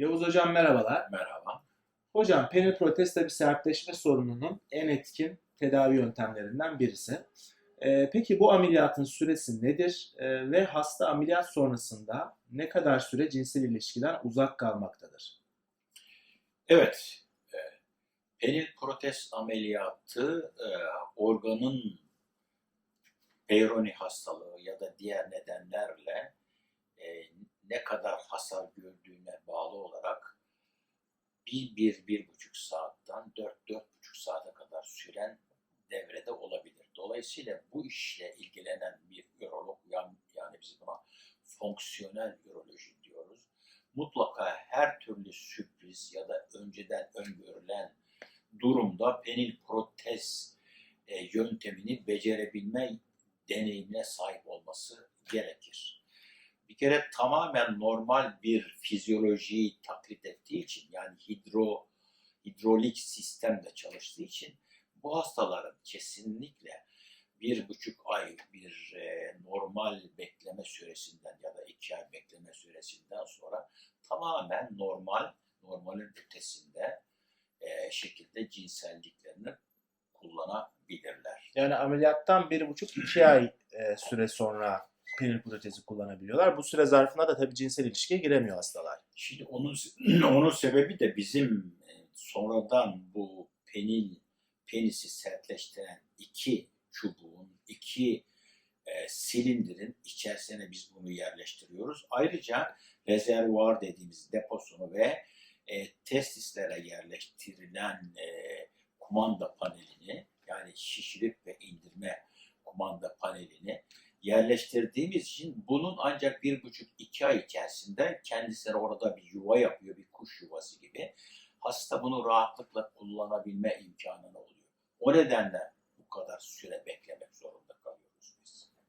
Yavuz Hocam merhabalar. Merhaba. Hocam penil protez tabi sertleşme sorununun en etkin tedavi yöntemlerinden birisi. Ee, peki bu ameliyatın süresi nedir Ee, ve hasta ameliyat sonrasında ne kadar süre cinsel ilişkiden uzak kalmaktadır? Evet, e, penil protez ameliyatı e, organın Peyronie hastalığı ya da diğer nedenlerle e, ne kadar bir, bir, bir buçuk saatten dört, dört buçuk saate kadar süren devrede olabilir. Dolayısıyla bu işle ilgilenen bir ürolog yani, yani biz buna fonksiyonel üroloji diyoruz. Mutlaka her türlü sürpriz ya da önceden öngörülen durumda penil protez e, yöntemini becerebilme deneyimine sahip olması gerekir. Kere tamamen normal bir fizyolojiyi taklit ettiği için yani hidro hidrolik sistemde çalıştığı için bu hastaların kesinlikle bir buçuk ay bir e, normal bekleme süresinden ya da iki ay bekleme süresinden sonra tamamen normal, normalin ötesinde e, şekilde cinselliklerini kullanabilirler. Yani ameliyattan bir buçuk iki ay e, süre sonra penil protezi kullanabiliyorlar. Bu süre zarfında da tabii cinsel ilişkiye giremiyor hastalar. Şimdi onun onun sebebi de bizim e, sonradan bu penil penisi sertleştiren iki çubuğun, iki e, silindirin içerisine biz bunu yerleştiriyoruz. Ayrıca rezervuar dediğimiz deposunu ve e, testislere yerleştirilen e, kumanda panelini yani şişirip ve indirme kumanda panelini yerleştirdiğimiz için bunun ancak bir buçuk iki ay içerisinde kendisine orada bir yuva yapıyor, bir kuş yuvası gibi. Hasta bunu rahatlıkla kullanabilme imkanını oluyor. O nedenle bu kadar süre